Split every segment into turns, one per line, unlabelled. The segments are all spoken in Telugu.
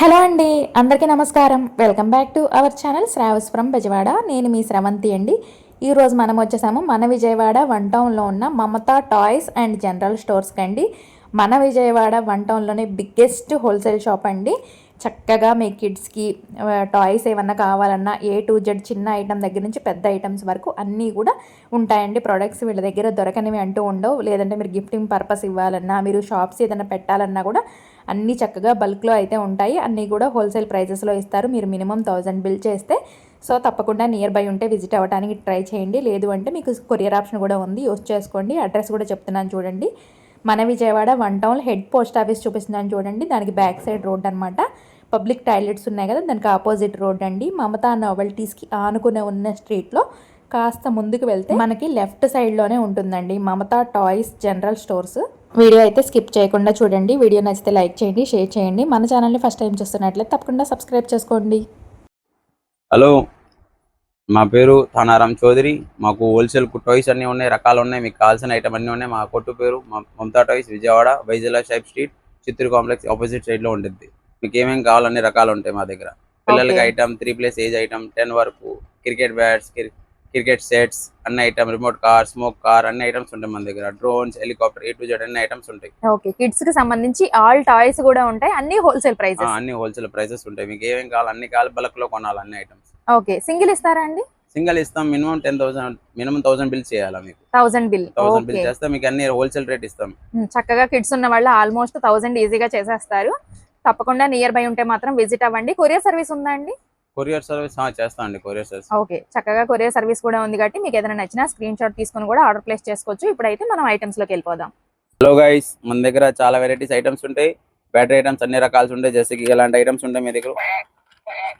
హలో అండి అందరికీ నమస్కారం. Welcome back to our channel Sravas from Bezawada. నేను మీ స్రవంతి అండి. ఈరోజు మనం వచ్చేసాము మన విజయవాడ వన్ టౌన్లో ఉన్న మమతా టాయ్స్ అండ్ జనరల్ స్టోర్స్కి అండి మన విజయవాడ వన్ టౌన్లోనే బిగ్గెస్ట్ హోల్సేల్ షాప్ అండి. చక్కగా మీ కిడ్స్కి టాయ్స్ ఏమన్నా కావాలన్నా ఏ టు జెడ్ చిన్న ఐటమ్ దగ్గర నుంచి పెద్ద ఐటమ్స్ వరకు అన్నీ కూడా ఉంటాయండి. ప్రోడక్ట్స్ వీళ్ళ దగ్గర దొరకనివి అంటూ ఉండవు. లేదంటే మీరు గిఫ్టింగ్ పర్పస్ ఇవ్వాలన్నా మీరు షాప్స్ ఏదైనా పెట్టాలన్నా కూడా అన్నీ చక్కగా బల్క్లో అయితే ఉంటాయి. అన్నీ కూడా హోల్సేల్ ప్రైజెస్లో ఇస్తారు. మీరు మినిమం థౌజండ్ బిల్ చేస్తే సో తప్పకుండా నియర్ బై ఉంటే విజిట్ అవ్వడానికి ట్రై చేయండి. లేదు అంటే మీకు కొరియర్ ఆప్షన్ కూడా ఉంది. యూస్ చేసుకోండి. అడ్రస్ కూడా చెప్తున్నాను చూడండి. మన Vijayawada one town head post office చూపిస్తున్నాను చూడండి. దానికి బ్యాక్ సైడ్ రోడ్ అనమాట పబ్లిక్ టాయిలెట్స్ ఉన్నాయి కదా దానికి ఆపోజిట్ రోడ్ అండి. మమతా నోవెల్టీస్కి ఆనుకునే ఉన్న స్ట్రీట్లో కాస్త ముందుకు వెళ్తే మనకి లెఫ్ట్ సైడ్లోనే ఉంటుందండి Mamata toys general stores. Video అయితే స్కిప్ చేయకుండా చూడండి. వీడియో నచ్చితే లైక్ చేయండి షేర్ చేయండి. మన ఛానల్ని ఫస్ట్ టైం చూస్తున్నట్లయితే తప్పకుండా సబ్స్క్రైబ్ చేసుకోండి.
హలో మా పేరు తానారాం చౌదరి. మాకు హోల్సేల్ టాయ్స్ అన్నీ ఉన్నాయి రకాలు ఉన్నాయి మీకు కావాల్సిన ఐటమ్ అన్నీ ఉన్నాయి. మా కొట్టు పేరు మా మమతా టాయ్స్ విజయవాడ వైజలా షైప్ స్ట్రీట్ చిత్తూరు కాంప్లెక్స్ ఆపోజిట్ సైడ్లో ఉంటుంది మీకు ఏమేమి కావాలి అన్ని రకాలు ఉంటాయి మా దగ్గర. పిల్లలకి. Item three plus age item ten వరకు క్రికెట్ బ్యాట్స్ క్రికెట్ సెట్స్ అన్ని item remote car smoke car అన్ని ఐటమ్స్ ఉంటాయి మన దగ్గర. Drones helicopter A to Z అన్ని ఐటమ్స్ ఉంటాయి.
ఓకే. కిడ్స్కి సంబంధించి ఆల్ టాయ్స్ కూడా ఉంటాయి అన్ని హోల్సేల్
ఆ,
ప్రైసెస్
అన్ని హోల్సేల్ ప్రైసెస్ ఉంటాయి. మీకు ఏమేమి కావాలి అన్ని కావాలి బల్క్లో కొనాలి అన్ని ఐటమ్స్
ఓకే. సింగిల్ ఇస్తారా అండి?
సింగల్ ఇస్తాం minimum ten thousand minimum thousand bill చేయాలా మీకు?
థౌసండ్ బిల్
థౌసండ్ బిల్ చేస్తే మీకు అన్ని హోల్సేల్ రేట్ ఇస్తాం.
చక్కగా కిడ్స్ ఉన్న వాళ్ళు ఆల్మోస్ట్ థౌసండ్ ఈజీగా చేసేస్తారు. తప్పకుండా నియర్ బై ఉంటే మాత్రం విజిట్ అవ్వండి. కొరియర్ సర్వీస్ ఉందా అండి?
కొరియర్ సర్వీస్ చేస్తాం అండి కొరియర్ సర్వీస్
ఓకే. చక్కగా కొరియర్ సర్వీస్ కూడా ఉంది కాబట్టి మీకు ఏదైనా నచ్చినా స్క్రీన్ షాట్ తీసుకొని కూడా ఆర్డర్ ప్లేస్ చేసుకోవచ్చు. ఇప్పుడైతే మనం ఐటమ్స్లోకి వెళ్ళిపోదాం.
హలో గైస్ మన దగ్గర చాలా వెరైటీస్ ఐటమ్స్ ఉంటాయి. బ్యాటరీ ఐటమ్స్ అన్ని రకాలు ఉంటాయి. జస్ట్ ఇలాంటి ఐటమ్స్ ఉంటాయి మీ దగ్గర?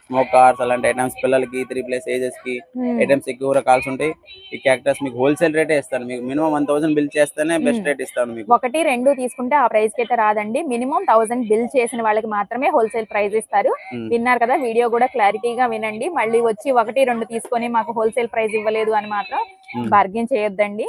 స్మోక్ కార్స్ అలాంటి ఐటమ్స్ పిల్లలకి త్రీ ప్లస్ ఏజెస్కి ఐటమ్స్ ఎక్కువ రకాల్సి ఉంటాయి. ఈ క్యాక్టస్ మీకు హోల్సేల్ రేటే ఇస్తాను. మీకు మినిమం వన్ థౌసండ్ బిల్ చేస్తేనే బెస్ట్
Hmm.
రేట్ ఇస్తాను మీకు.
ఒకటి రెండు తీసుకుంటే ఆ ప్రైస్కి అయితే రాదండి. మినిమం థౌసండ్ బిల్ చేసిన వాళ్ళకి మాత్రమే హోల్సేల్ ప్రైస్ ఇస్తారు.
Hmm.
విన్నారు కదా వీడియో కూడా క్లారిటీగా వినండి. మళ్ళీ వచ్చి ఒకటి రెండు తీసుకొని మాకు హోల్సేల్ ప్రైస్ ఇవ్వలేదు అని మాత్రం
Hmm.
బార్గెన్ చేయొద్దండి.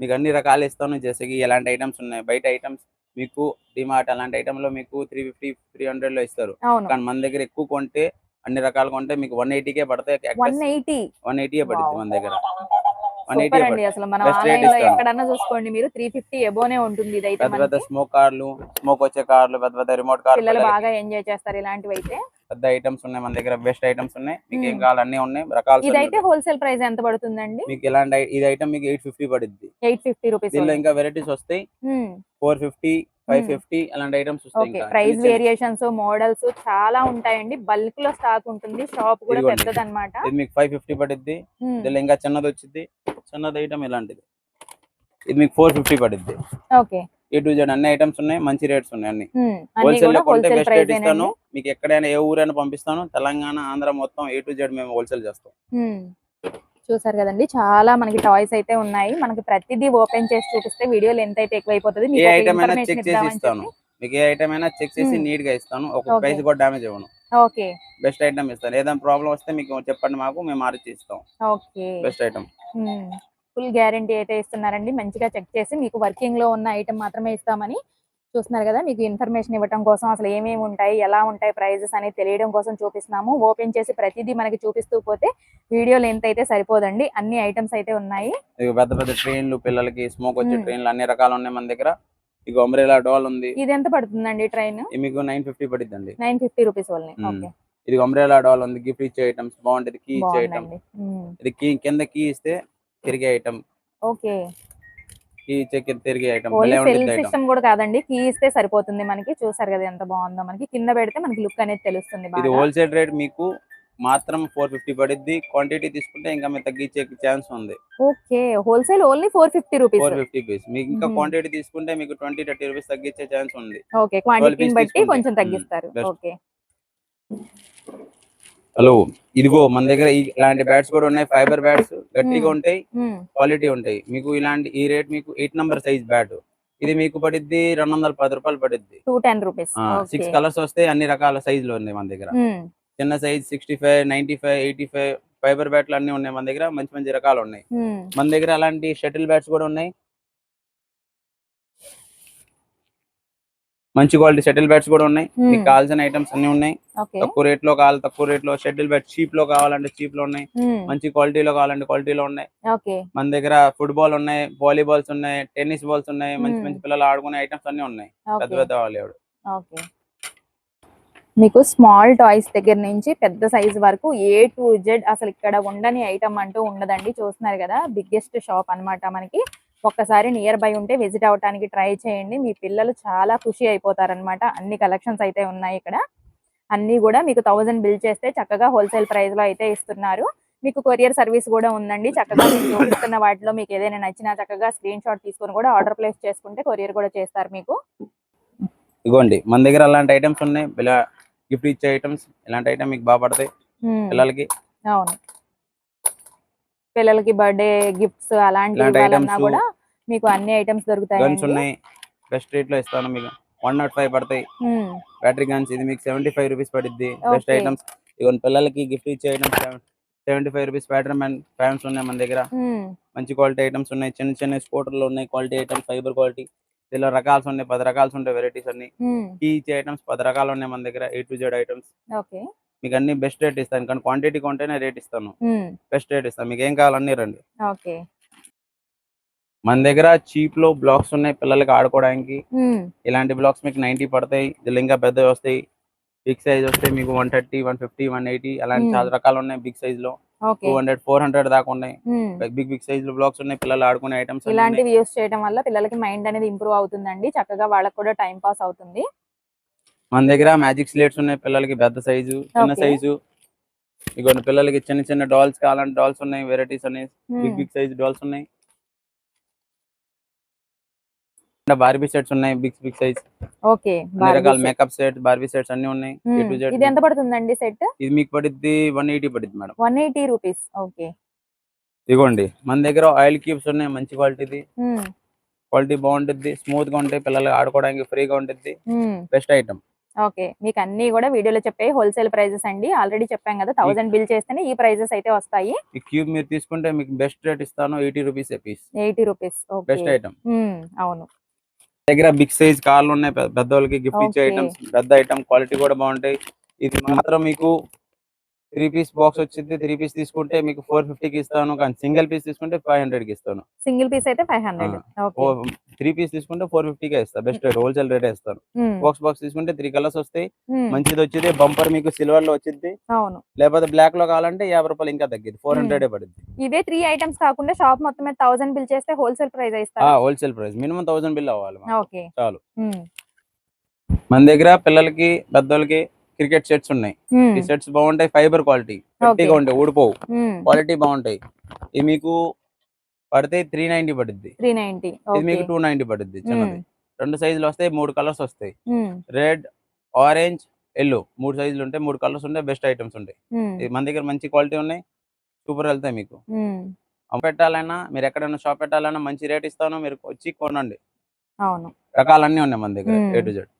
మీకు అన్ని రకాలు ఇస్తాను. జస్ట్ ఎలాంటి ఐటమ్స్ ఉన్నాయి? బయట ఐటమ్స్ మీకు డిమార్ట్ అలాంటి ఐటమ్లో మీకు త్రీ ఫిఫ్టీ త్రీ హండ్రెడ్లో ఇస్తారు. కానీ మన దగ్గర ఎక్కువ కొంటే అన్ని రకాలు కొంటే మీకు వన్ ఎయిటీకే పడతాయి.
వన్ ఎయిటీ
వన్ ఎయిటీ పడుతుంది మన దగ్గర.
అసలు మనం
ఆన్లైన్లో.
ఎక్కడన్నా చూసుకోండి మీరు. త్రీ ఫిఫ్టీ ఎబోనే ఉంటుంది ఇదైతే
పెద్ద పెద్ద
మనకి.
స్మోక్ కార్లు స్మోక్ వచ్చే కార్లు పెద్ద పెద్ద రిమోట్ కార్లు
పిల్లలు బాగా ఎంజాయ్ చేస్తారు ఇలాంటివి అయితే.
పెద్ద ఐటమ్స్ ఉన్నాయి మన దగ్గర. బెస్ట్ ఐటమ్స్ ఉన్నాయి. మీకు ఏం. కావాలి అన్ని ఉన్నాయి. రకాలు
ఇదైతే హోల్సేల్ ప్రైస్ ఎంత పడుతుందండి?
మీకు ఎలాంటి ఐ- ఇది ఐటమ్ మీకు ఎయిట్ ఫిఫ్టీ పడుద్ది.
ఎయిట్ ఫిఫ్టీ రూపీస్
ఇంకా వెరైటీస్ వస్తాయి. ఫోర్ ఫిఫ్టీ ఫైవ్ ఫిఫ్టీ అలాంటి ఐటమ్స్ వస్తాయి
ప్రైస్ వేరియేషన్స్ మోడల్స్ చాలా ఉంటాయండి. బల్క్లో స్టాక్ ఉంటుంది. షాప్ కూడా. పెద్దది అనమాట
ఇది మీకు ఫైవ్ ఫిఫ్టీ పడుద్ది. దీనిలో ఇంకా చిన్నది వచ్చింది చిన్నది ఐటమ్ ఇలాంటిది. ఇది మీకు ఫోర్ ఫిఫ్టీ పడుద్ది.
ఓకే.
ఏ టు జెడ్ అన్ని ఐటమ్స్ ఉన్నాయి. మంచి రేట్స్ ఉన్నాయి అన్ని. హోల్సేల్
కూడా
లో కొంటే బెస్ట్ రేట్ ఇస్తాను. మీకు ఎక్కడైనా ఏ ఊరైనా పంపిస్తాను. తెలంగాణ ఆంధ్ర మొత్తం ఏ టు జెడ్ మేము హోల్సేల్ చేస్తాం.
చూసారు కదండి. చాలా మనకి టాయ్స్ అయితే ఉన్నాయి. మనకి ప్రతిదీ ఓపెన్ చేసి చూపిస్తే వీడియో లెంత్ అయితే ఎక్కువైపోతుంది.
ఏ
మీకు ఒక
ఐటమ్ అయినా చెక్ చేసి ఇస్తాను. మీకు ఏ ఐటమ్ అయినా చెక్ చేసి. నీట్గా ఇస్తాను. ఒక. ప్రైస్ కూడా డామేజ్ ఇవ్వను.
ఓకే.
బెస్ట్ ఐటమ్ ఇస్తాను. ఏదైనా ప్రాబ్లం వస్తే మీకు చెప్పండి మాకు మేము మార్చి ఇస్తాం
okay.
Best item
full guarantee అయితే ఇస్తున్నారండి. మంచిగా చెక్ చేసి మీకు వర్కింగ్లో ఉన్న ఐటమ్ మాత్రమే ఇస్తామని చూస్తున్నారు కదా మీకు ఇన్ఫర్మేషన్ ఇవ్వడం కోసం అసలు ఏమేమి ఉంటాయి ఎలా ఉంటాయి ప్రైజెస్ అనేది తెలియడం కోసం చూపిస్తున్నాము. ఓపెన్ చేసి ప్రతిదీ మనకి చూపిస్తూ పోతే వీడియో లెంత్ అయితే సరిపోదండి. అన్ని ఐటమ్స్ అయితే ఉన్నాయి.
పెద్ద పెద్ద ట్రైన్లు పిల్లలకి స్మోక్ వచ్చే. ట్రైన్లు అన్ని రకాలు ఉన్నాయి మన దగ్గర. ఇక అంబ్రెలా డోల్ ఉంది.
ఇది ఎంత పడుతుందండి ట్రైన్
ఇది మీకు nine fifty పడిద్దండి.
Nine fifty rupees. Okay
ఇది అంబ్రెలా డోల్ ఉంది. గిఫ్ట్ ఇచ్చే ఐటమ్స్ బాగుంటది కీ ఇచ్చే ఐటమ్ ఇది కీ కింద కీ ఇస్తే తిరిగే ఐటమ్
ఓకే
కీ తిరిగే ఐటమ్
సిస్టమ్ కూడా కాదండి. కీ ఇస్తే సరిపోతుంది మనకి. చూసారు కదా ఎంత బాగుందో మనకి. కింద పెడితే మనకి లుక్ అనేది తెలుస్తుంది
ఇది హోల్సేల్ రేట్ మీకు మాత్రం ఫోర్ ఫిఫ్టీ పడిద్ది. క్వాంటిటీ తీసుకుంటే ఇంకా మీరు తగ్గించే ఛాన్స్ ఉంది.
Okay. Wholesale only four fifty rupees
four fifty piece మీకు ఇంకా. క్వాంటిటీ తీసుకుంటే మీకు ట్వంటీ థర్టీ రూపీస్ తగ్గించే ఛాన్స్ ఉంది.
ఓకే. క్వాంటిటీని బట్టి. కొంచెం తగ్గిస్తారు. ఓకే.
హలో ఇదిగో మన దగ్గర ఇలాంటి బ్యాట్స్ కూడా ఉన్నాయి. ఫైబర్ బ్యాట్స్ గట్టిగా
Hmm.
ఉంటాయి
ఉమ్,
క్వాలిటీ ఉంటాయి. మీకు ఇలాంటి ఈ రేట్ మీకు ఎయిట్ నంబర్ సైజ్ బ్యాట్ ఇది మీకు పడిద్ది రెండు వందల పది రూపాయలు పడిద్ది.
Two ten rupees
six colours వస్తే అన్ని రకాల సైజులు ఉన్నాయి మన దగ్గర. చిన్న size sixty five ninety five eighty five fibre బ్యాట్లు అన్ని ఉన్నాయి మన దగ్గర. మంచి మంచి రకాలు ఉన్నాయి. మన దగ్గర అలాంటి షటిల్ బ్యాట్స్ కూడా ఉన్నాయి. మంచి క్వాలిటీ షటిల్ బ్యాట్స్ కూడా ఉన్నాయి.
Hmm.
మీకు కావాల్సిన ఐటమ్స్ అన్ని ఉన్నాయి. తక్కువ రేట్లో కావాలి తక్కువ రేట్లో షటిల్ బ్యాట్ చీప్లో కావాలంటే చీప్లో ఉన్నాయి.
ఉమ్,
మంచి క్వాలిటీలో కావాలంటే క్వాలిటీలో ఉన్నాయి. మన దగ్గర ఫుట్బాల్ ఉన్నాయి వాలీబాల్స్ ఉన్నాయి టెన్నిస్ బాల్స్ ఉన్నాయి మంచి
Hmm.
మంచి పిల్లలు ఆడుకునే ఐటమ్స్ అన్ని ఉన్నాయి. పెద్ద పెద్ద వాళ్ళు
మీకు స్మాల్ టాయ్స్ దగ్గర నుంచి పెద్ద సైజ్ వరకు ఏ టు జెడ్ అసలు ఇక్కడ ఉండని ఐటమ్ అంటూ ఉండదండి. చూస్తున్నారు కదా బిగ్గెస్ట్ షాప్ అన్నమాట మనకి. ఒక్కసారి నియర్ బై ఉంటే విజిట్ అవడానికి ట్రై చేయండి. మీ పిల్లలు చాలా ఖుషి అయిపోతారనమాట అన్ని కలెక్షన్స్ అయితే ఉన్నాయి ఇక్కడ. అన్ని కూడా మీకు థౌజండ్ బిల్ చేస్తే చక్కగా హోల్సేల్ ప్రైస్లో అయితే ఇస్తున్నారు. మీకు కొరియర్ సర్వీస్ కూడా ఉందండి. చక్కగా మీకు చూపిస్తున్న వాటిలో మీకు ఏదైనా నచ్చినా చక్కగా స్క్రీన్ షాట్ తీసుకొని కూడా ఆర్డర్ ప్లేస్ చేసుకుంటే కొరియర్ కూడా చేస్తారు మీకు.
ఇగోండి మన దగ్గర అలాంటి ఐటమ్స్ ఉన్నాయి. గిఫ్ట్ ఇచ్చే ఐటమ్స్ ఇలాంటి ఐటమ్ మీకు బాగా పడతాయి. పిల్లలకి.
అవును. పిల్లలకి బర్త్డే గిఫ్ట్స్ ఇవ్వాలన్నా
items,
కూడా మీకు అన్ని ఐటమ్స్
గన్స్
దొరుకుతాయి
ఉన్నాయి. బెస్ట్ రేట్లో ఇస్తాను మీకు. వన్ నాట్ ఫైవ్ పడతాయి. బ్యాటరీ గన్స్ ఇది మీకు సెవెంటీ ఫైవ్ రూపీస్ పడుద్ది బెస్ట్. ఐటమ్స్ ఇవన్నీ పిల్లలకి గిఫ్ట్ ఇచ్చే items seventy five rupees battery man fans ఉన్నాయి మన దగ్గర. మంచి క్వాలిటీ ఐటమ్స్ ఉన్నాయి. చిన్న చిన్న స్కూటర్లు ఉన్నాయి. క్వాలిటీ ఐటమ్స్ ఫైబర్ క్వాలిటీ ఇలా రకాల్స్ ఉన్నాయి. పది రకాల్స్ ఉంటాయి వెరైటీస్ అన్ని. ఇచ్చే ఐటమ్స్ పది రకాలు ఉన్నాయి మన దగ్గర. A to Z items
okay.
మీకు అన్ని బెస్ట్ రేట్ ఇస్తాను. కానీ క్వాంటిటీ కొంటేనే రేట్ ఇస్తాను. బెస్ట్ రేట్ ఇస్తాను. మీకు ఏం కావాలి అన్ని రండి. మన దగ్గర చీప్లో బ్లాక్స్ ఉన్నాయి పిల్లలకి ఆడుకోవడానికి. ఇలాంటి బ్లాక్స్ మీకు నైన్టీ పడతాయి. దీనిలో ఇంకా పెద్దవి వస్తాయి. బిగ్ సైజ్ వస్తాయి. మీకు one thirty one fifty one eighty అలాంటి. చాలా రకాలు ఉన్నాయి బిగ్
సైజ్లో.
టూ హండ్రెడ్ ఫోర్ హండ్రెడ్ దాకా ఉన్నాయి. బిగ్ బిగ్ సైజ్లో బ్లాక్స్ ఉన్నాయి. పిల్లలు ఆడుకునే ఐటమ్స్
ఇలాంటివి యూస్ చేయడం వల్ల పిల్లలకి మైండ్ అనేది ఇంప్రూవ్ అవుతుందండి. చక్కగా వాళ్ళకి కూడా టైం పాస్ అవుతుంది.
మన దగ్గర మ్యాజిక్ స్లేట్స్ ఉన్నాయి పిల్లలకి పెద్ద సైజు చిన్న. సైజు. ఇక పిల్లలకి చిన్న చిన్న డాల్స్ కావాలంటే డాల్స్ ఉన్నాయి వెరైటీస్ ఉన్నాయి బిగ్ బిగ్ సైజ్ డాల్స్ ఉన్నాయి. బార్బీ సెట్స్ ఉన్నాయి బిగ్ బిగ్ సైజ్.
ఓకే
రకాల మేకప్ సెట్ బార్బీ సెట్స్ అన్ని ఉన్నాయి
ఇది ఎంత పడుతుందండి సెట్?
ఇది మీకు పడిద్ది one eighty పడిద్ది madam.
One eighty rupees. Okay.
ఇదిగోండి మన దగ్గర ఆయిల్ క్యూబ్స్ ఉన్నాయి మంచి క్వాలిటీది. క్వాలిటీ బాగుంటుంది స్మూత్గా ఉంటాయి పిల్లలు ఆడుకోవడానికి ఫ్రీగా ఉంటుంది బెస్ట్ ఐటమ్.
ఓకే. మీకు అన్ని కూడా వీడియోలో చెప్పే హోల్సేల్ ప్రైజెస్ అండి. ఆల్రెడీ చెప్పాం కదా థౌసండ్ బిల్ చేస్తేనే ఈ ప్రైజెస్ అయితే వస్తాయి.
ఈ క్యూబ్ మీరు తీసుకుంటే మీకు బెస్ట్ రేట్ ఇస్తాను eighty rupees piece.
Eighty rupees.
Best item.
అవును.
దగ్గర బిగ్ సైజ్ కార్లు ఉన్నాయి పెద్ద- పెద్దోళ్ళకి గిఫ్ట్ ఇచ్చే. ఐటమ్స్ పెద్ద ఐటమ్ క్వాలిటీ కూడా బాగుంటాయి. ఇది మాత్రం మీకు త్రీ పీస్ బాక్స్ వచ్చింది త్రీ పీస్ తీసుకుంటే మీకు ఫోర్కి ఇస్తాను కానీ సింగిల్ పీస్ తీసుకుంటే ఫైవ్ హండ్రెడ్కి ఇస్తాను.
సింగిల్ పీస్ అయితే ఫైవ్ హండ్రెడ్.
త్రీ పీస్ తీసుకుంటే ఫోర్ కే ఇస్తాను బెస్ట్ రేట్ హోల్సేల్ రేట్ ఇస్తాను. బాక్స్ బాక్స్ తీసుకుంటే త్రీ కలర్స్ వస్తాయి మంచిది వచ్చింది బంపర్ మీకు సిల్వర్లో వచ్చింది లేకపోతే బ్లాక్లో కావాలంటే యాభై రూపాయలు ఇంకా తగ్గింది ఫోర్ హండ్రెడ్ పడుద్ది.
ఇవే త్రీ ఐటమ్స్ కాకుండా షాప్ మొత్తం థౌసండ్ బిల్ చేస్తే హోల్సేల్ ప్రైస్ ఇస్తారు?
Wholesale price minimum thousand bill అవ్వాలి చాలు. మన దగ్గర పిల్లలకి పెద్దోళ్ళకి క్రికెట్ సెట్స్ ఉన్నాయి. ఈ సెట్స్ బాగుంటాయి ఫైబర్ క్వాలిటీ. గట్టిగా ఉంటాయి ఊడిపోవు. క్వాలిటీ బాగుంటాయి. ఇది మీకు పడితే త్రీ నైన్టీ పడుద్ది. ఇది మీకు టూ నైన్టీ పడుద్ది చిన్నది. రెండు సైజులు వస్తాయి మూడు కలర్స్ వస్తాయి. రెడ్ ఆరెంజ్ ఎల్లో మూడు సైజులు ఉంటాయి మూడు కలర్స్ ఉంటాయి బెస్ట్ ఐటమ్స్ ఉంటాయి. ఇది మన దగ్గర మంచి క్వాలిటీ ఉన్నాయి సూపర్ వెళ్తాయి మీకు. పెట్టాలన్నా మీరు ఎక్కడైనా షాప్ పెట్టాలన్నా మంచి రేట్ ఇస్తాను మీరు వచ్చి కొనండి.
అవును.
రకాలన్నీ ఉన్నాయి మన దగ్గర. ఏ టు జెడ్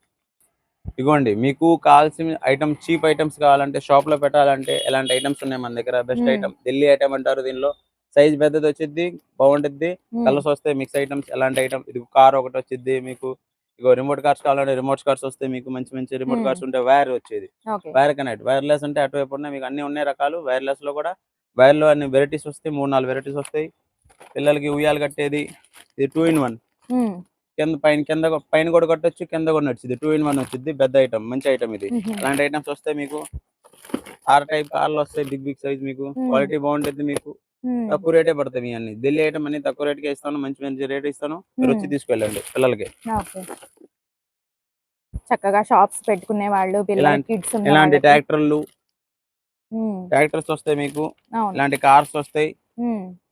ఇగోండి మీకు కావాల్సిన ఐటమ్ చీప్ ఐటమ్స్ కావాలంటే షాప్లో పెట్టాలంటే ఎలాంటి ఐటమ్స్ ఉన్నాయి మన దగ్గర? బెస్ట్. ఐటమ్ ఢిల్లీ ఐటమ్ అంటారు దీనిలో. సైజ్ పెద్దది వచ్చింది బాగుంటుంది కలర్స్ వస్తాయి మిక్స్ ఐటమ్స్ ఎలాంటి ఐటమ్? ఇది కార్ ఒకటి వచ్చింది మీకు. ఇగో రిమోట్ కార్స్ కావాలంటే రిమోట్ కార్స్ వస్తాయి మీకు మంచి మంచి రిమోట్. కార్స్ ఉంటే వైర్ వచ్చేది. వైర్ కనెక్ట్ వైర్లెస్ అంటే అటువైపు ఉన్నాయి మీకు అన్ని ఉన్నాయి రకాలు. వైర్లెస్లో కూడా వైర్లో అన్ని వెరైటీస్ వస్తాయి మూడు నాలుగు వెరైటీస్ వస్తాయి. పిల్లలకి ఉయ్యాలు కట్టేది ఇది టూ ఇన్ వన్ కింద పైన కింద పైన కూడా కొట్టొచ్చు కింద కూడా నచ్చింది టూ ఇన్ వన్ వచ్చింది పెద్ద ఐటమ్ మంచి ఐటమ్ ఇది. అలాంటి ఐటమ్స్ వస్తాయి మీకు ఆర్ టైప్ కార్లు వస్తాయి బిగ్ బిగ్ సైజ్ మీకు. క్వాలిటీ బాగుంటుంది మీకు. తక్కువ రేటే పడతాయి మీ అన్ని. ఢిల్లీ ఐటమ్ అన్ని తక్కువ రేట్కే ఇస్తాను మంచి మంచి రేట్ ఇస్తాను. మీరు వచ్చి. తీసుకెళ్ళండి పిల్లలకి.
చక్కగా షాప్స్ పెట్టుకునే వాళ్ళు
ఇలాంటి- ట్రాక్టర్లు ట్రాక్టర్స్ వస్తాయి మీకు. ఇలాంటి కార్స్ వస్తాయి.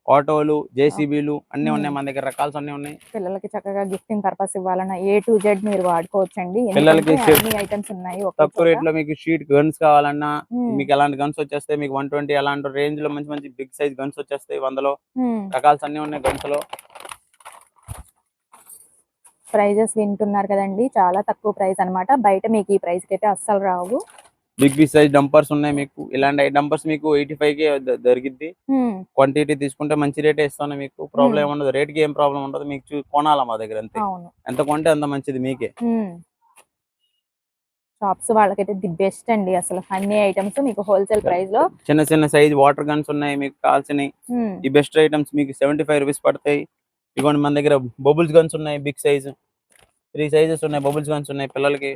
ఆటోలు జేసీబీలు అన్ని. ఉన్నాయి మన దగ్గర. రకాల్స్ అన్ని ఉన్నాయి.
పిల్లలకి చక్కగా గిఫ్టింగ్ పర్పస్ ఇవ్వాలన్న ఏ టు జెడ్ మీరు వాడుకోవచ్చండి.
పిల్లలకి
ఐటమ్స్ ఉన్నాయి
తక్కువ. రేట్లో మీకు షీట్ గన్స్ కావాలన్నా. మీకు ఎలాంటి గన్స్ వచ్చేస్తాయి మీకు వన్ ట్వంటీ అలాంటి రేంజ్లో మంచి మంచి బిగ్ సైజ్ గన్స్ వచ్చేస్తాయి వందలో.
ఉమ్.
రకాల్స్ అన్ని ఉన్నాయి గన్స్లో.
ప్రైజెస్ వింటున్నారు కదండి. చాలా తక్కువ ప్రైస్ అన్నమాట. బయట మీకు ఈ ప్రైస్కి అయితే అస్సలు రావు.
బిగ్ బిగ్ సైజ్ డంపర్స్ ఉన్నాయి మీకు. ఇలాంటి డంపర్స్ మీకు ఎయిటీ ఫైవ్కి దొరికిద్ది. క్వాంటిటీ తీసుకుంటే మంచి రేటే ఇస్తాను మీకు. ప్రాబ్లం ఉండదు రేట్కి ఏం ప్రాబ్లం ఉండదు. మీకు కొనాలా మా దగ్గర అంతే. ఎంత కొంటే అంత మంచిది మీకే.
షాప్స్ వాళ్ళకైతే ది బెస్ట్ అండి అసలు అన్ని ఐటమ్స్ మీకు హోల్సేల్ ప్రైస్లో
చిన్న చిన్న సైజ్ వాటర్ గన్స్ ఉన్నాయి మీకు కావాల్సినవి. ఈ బెస్ట్ ఐటమ్స్ మీకు సెవెంటీ ఫైవ్ రూపీస్ పడతాయి. ఇదిగోండి మన దగ్గర బబుల్స్ గన్స్ ఉన్నాయి బిగ్ సైజ్. త్రీ సైజెస్ ఉన్నాయి బబుల్స్ గన్స్ ఉన్నాయి పిల్లలకి.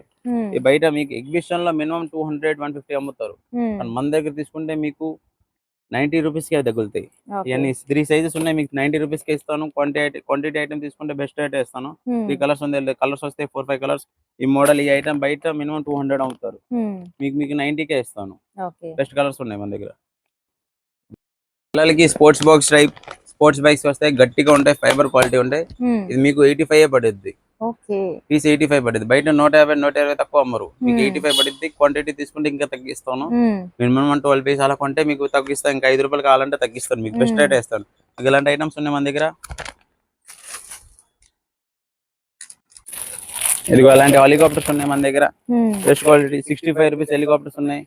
బయట మీకు ఎగ్జిబిషన్లో minimum two hundred one fifty అమ్ముతారు. మన దగ్గర తీసుకుంటే మీకు నైన్టీ రూపీస్కి తగులుతాయి. ఇవన్నీ త్రీ సైజెస్ ఉన్నాయి మీకు నైన్టీ రూపీస్కి ఇస్తాను. క్వాంటిటీ క్వాంటిటీ ఐటమ్ తీసుకుంటే బెస్ట్ రేట్ ఇస్తాను. త్రీ కలర్స్ ఉంది కలర్స్ వస్తాయి ఫోర్ ఫైవ్ కలర్స్. ఈ మోడల్ ఈ ఐటమ్ బయట మినిమం టూ హండ్రెడ్ అమ్ముతారు. మీకు మీకు 90 కే ఇస్తాను బెస్ట్ కలర్స్ ఉన్నాయి మన దగ్గర. పిల్లలకి sports box type sports bikes వస్తాయి గట్టిగా ఉంటాయి ఫైబర్ క్వాలిటీ ఉంటాయి. ఇది మీకు ఎయిటీ ఫైవ్ పడుద్ది. పీస్ ఎయిటీ ఫైవ్ పడుద్ది బయట నూట యాభై నూట ఇరవై తక్కువ అమ్మరు. మీకు. ఎయిటీ ఫైవ్ పడుద్ది క్వాంటిటీ తీసుకుంటే ఇంకా తగ్గిస్తాను. మినిమం ట్వెల్వ్ పీస్ అలా కొంటే మీకు తగ్గిస్తాను ఇంకా ఐదు రూపాయలు కావాలంటే తగ్గిస్తాను. మీకు బెస్ట్. రేట్ ఇస్తాను మీకు ఇలాంటి ఐటమ్స్ ఉన్నాయి మన దగ్గర? ఇదిగో అలాంటి హెలికాప్టర్స్ ఉన్నాయి మన దగ్గర. Best quality sixty five rupees helicopters ఉన్నాయి.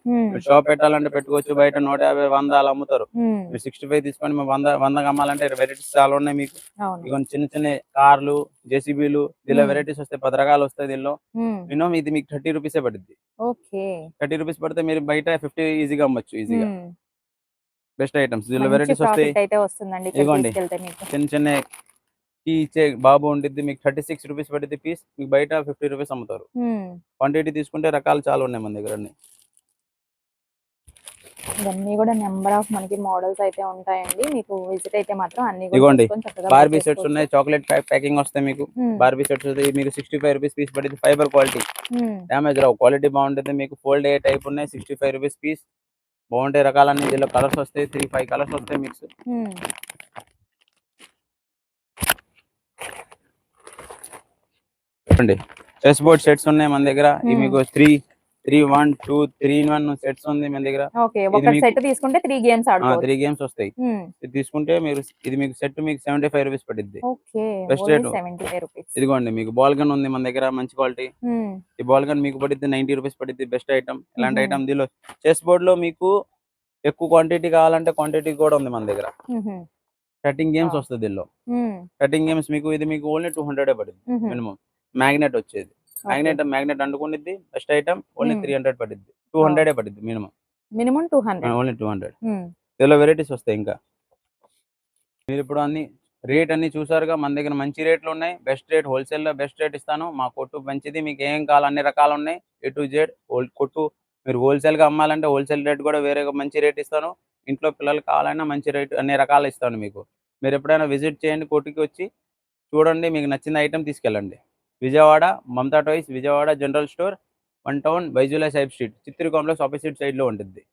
షాప్ పెట్టాలంటే పెట్టుకోవచ్చు బయట నూట యాభై వంద అలా అమ్ముతారు. మీరు సిక్స్టీ ఫైవ్ తీసుకొని వంద వందకి అమ్మాలంటే వెరైటీస్ చాలా ఉన్నాయి మీకు. ఇక చిన్న చిన్న కార్లు జేసీబీలు దీనిలో
Hmm.
వెరైటీస్ వస్తాయి పది రకాలు వస్తాయి దీనిలో. మినిమం ఇది మీకు థర్టీ రూపీసే పడుద్ది. థర్టీ రూపీస్ పడితే మీరు బయట ఫిఫ్టీ ఈజీగా అమ్మొచ్చు ఈజీగా బెస్ట్ ఐటమ్స్ దీనిలో వెరైటీస్ వస్తాయి. ఇదిగోండి. చిన్న చిన్న కీ ఇచ్చే బాబు ఉండిద్ది మీకు థర్టీ సిక్స్ రూపీస్ పడుద్ది పీస్ మీకు బయట ఫిఫ్టీ రూపీస్ అమ్ముతారు. క్వాంటిటీ తీసుకుంటే రకాలు చాలా ఉన్నాయి మన దగ్గర అన్ని.
ఇవన్నీ కూడా నెంబర్ ఆఫ్ మనకి మోడల్స్ అయితే ఉంటాయండి. మీకు విజిట్ అయితే మాత్రం అన్ని
ఇదిగోండి. Barbie sets. ఉన్నాయి చాక్లెట్ ప్యాకింగ్ వస్తాయి మీకు. బార్బీ సెట్స్ మీకు సిక్స్టీ ఫైవ్ రూపీస్ పీస్ పడుద్ది ఫైబర్ క్వాలిటీ. డ్యామేజ్ రావు క్వాలిటీ బాగుంటుంది మీకు. ఫోల్డ్ అయ్యే టైప్ ఉన్నాయి సిక్స్టీ ఫైవ్ రూపీస్ పీస్. బాగుంటాయి రకాలన్నీ. కలర్స్ వస్తాయి త్రీ ఫైవ్ కలర్స్ వస్తాయి మిక్స్. చూడండి చెస్ బోర్డ్ సెట్స్ ఉన్నాయి మన దగ్గర. ఇవి
Hmm.
మీకు three three one two three one sets ఉంది మన దగ్గర.
సెట్ తీసుకుంటే త్రీ గేమ్స్
త్రీ గేమ్స్ వస్తాయి. ఇది తీసుకుంటే మీరు ఇది మీకు సెట్ మీకు సెవెంటీ ఫైవ్ రూపీస్ పడుద్ది
ఫైవ్ రూపీస్
ఇదిగోండి మీకు బాల్ గన్ ఉంది మన దగ్గర మంచి క్వాలిటీ
ఉమ్,
ఈ బాల్ గన్ మీకు పడుద్ది నైన్టీ రూపీస్ పడుద్ది బెస్ట్ ఐటమ్ ఇలాంటి. ఐటమ్ దీనిలో చెస్ బోర్డ్లో మీకు ఎక్కువ క్వాంటిటీ కావాలంటే క్వాంటిటీ కూడా ఉంది మన దగ్గర. Thirteen games. వస్తుంది దీనిలో. థర్టీన్ గేమ్స్ మీకు ఇది మీకు ఓన్లీ టూ హండ్రెడ్ పడుద్ది
ఉహు,
మినిమం మ్యాగ్నెట్ వచ్చేది. Magnet magnet అంటుకునిద్ది best item only. Three hundred పడుద్ది. టూ. హండ్రెడ్ పడుద్ది minimum
minimum two hundred
only two hundred దీనిలో వెరైటీస్ వస్తాయి ఇంకా. మీరు ఇప్పుడు అన్ని రేట్ అన్ని చూసారుగా మన దగ్గర మంచి రేట్లు ఉన్నాయి. బెస్ట్ రేట్ హోల్సేల్లో బెస్ట్ రేట్ ఇస్తాను. మా కొట్టు మంచిది మీకు ఏం కావాలి అన్ని రకాలు ఉన్నాయి. ఏ టు జెడ్ కొట్టు మీరు హోల్సేల్గా అమ్మాలంటే హోల్సేల్ రేట్ కూడా వేరే మంచి రేట్ ఇస్తాను. ఇంట్లో పిల్లలు కావాలన్నా మంచి రేట్ అన్ని రకాలు ఇస్తాను మీకు. మీరు ఎప్పుడైనా విజిట్ చేయండి కొట్టుకి వచ్చి. చూడండి మీకు నచ్చిన ఐటమ్ తీసుకెళ్ళండి. Vijayawada Mamata toys Vijayawada general store one town వైజులా సైబ్ స్ట్రీట్ చిత్తూరు కాంప్లెక్స్ ఆపోజిట్ సైడ్లో ఉంటుంది